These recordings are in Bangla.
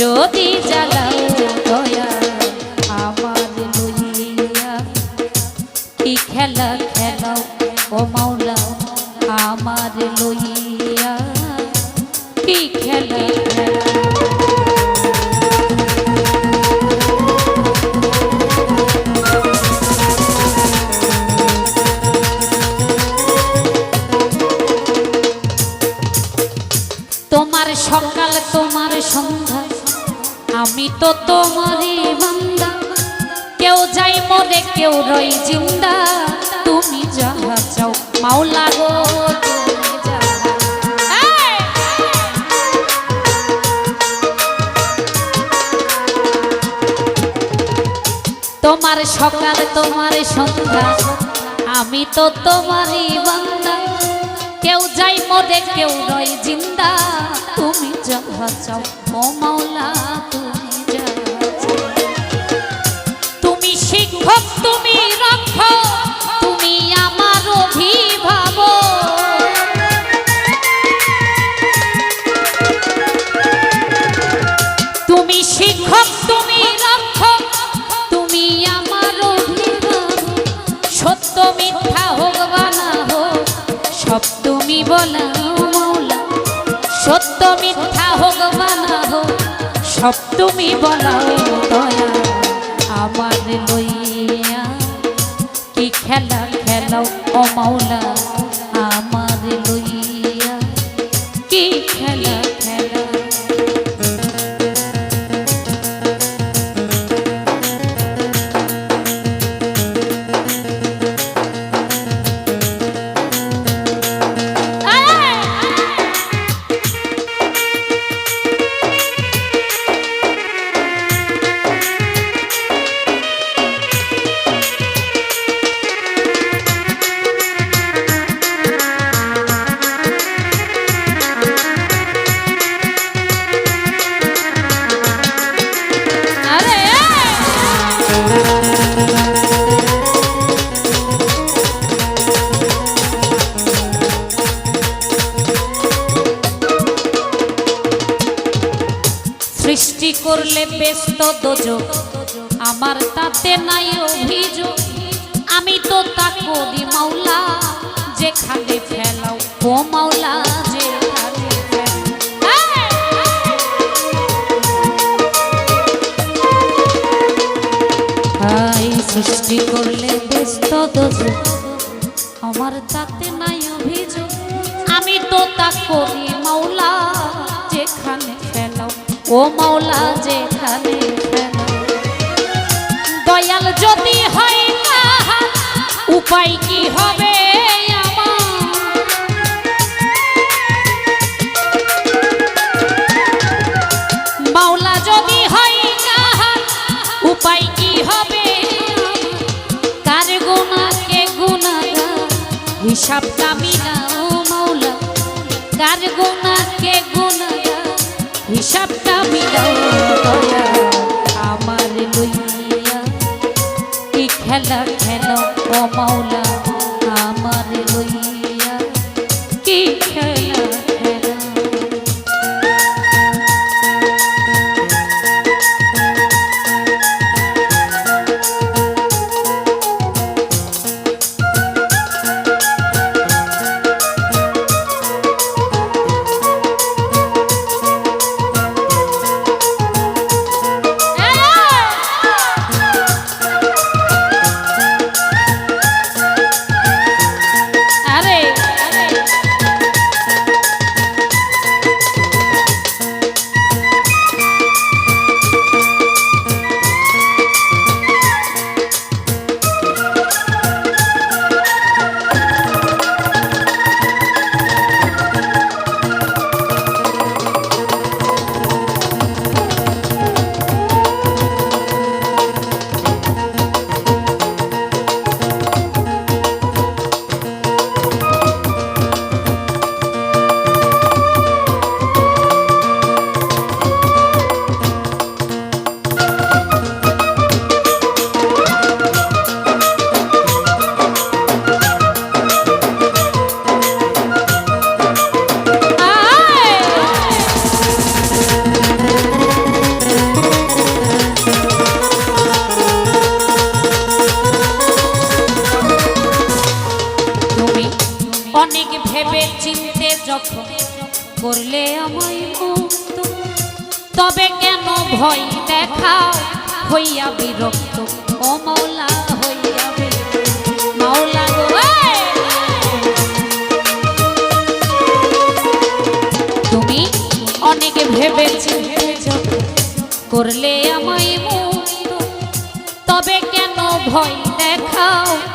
যদি জ্বালাও দয়া, আমার লইয়া কি খেলা খেলাও? ও মাওলা, আমার লইয়া কি খেলা তোমার সকাল, তোমার সন্ধ্যা আমি তো তোমারই বান্দা। কেউ যাই মরে, কেউ রই জিন্দা। তুমি যাহা চাও, মাওলা গো! তোমার সকাল, তোমার সন্ধ্যা। আমি তো তোমারই বান্দা। কেউ যাই মরে কেউ রয় জিন্দা। তুমি যাহা চাও তুমি তুমি মৌলা। সত্য মিথ্যা হোক বা না হোক, সব তুমি বলাও দয়া। আমার লইয়া কি খেলা খেলাও ও সৃষ্টি করলে ব্যস্ত দোজক আমার তাতে নাই অভিযোগ। আমি তো তা করি মাওলা, যেখানে ফেলাও ও মাওলা, যেখানে সৃষ্টি করলে ব্যস্ত আমার তাতে নাই অভিযোগ। আমি তো তা করি ও মাওলা যেখানে দয়াল যদি হয় তাহার উপায় কি হবে মাওলা যদি হয় কাহার উপায় কি হবে কার গুণা কে গুণা হিসাবটা মিলাও মাওলা। কার গুণা খেলা খেলো ও মাওলা আমার লইয়া কি খেলা করলে আমায় মুক্ত। তবে কেন ভয় দেখা? হইয়া বিরক্ত। অমলা তুমি করলে আমায় মুক্ত। তবে কেন ভয় দেখাও?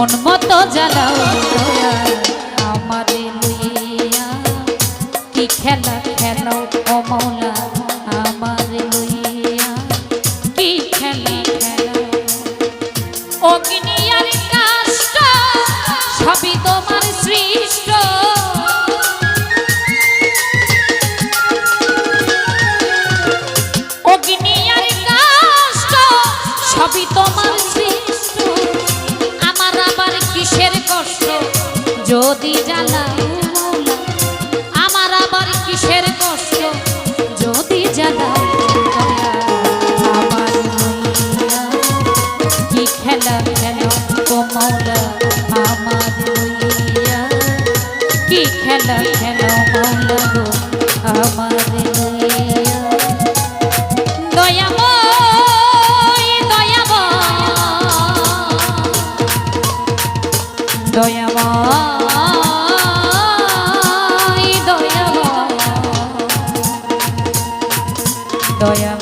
মন মতো জ্বালাও আমার লইয়া। কি খেলা খেলাও ও অতি জ্বালা। Yeah.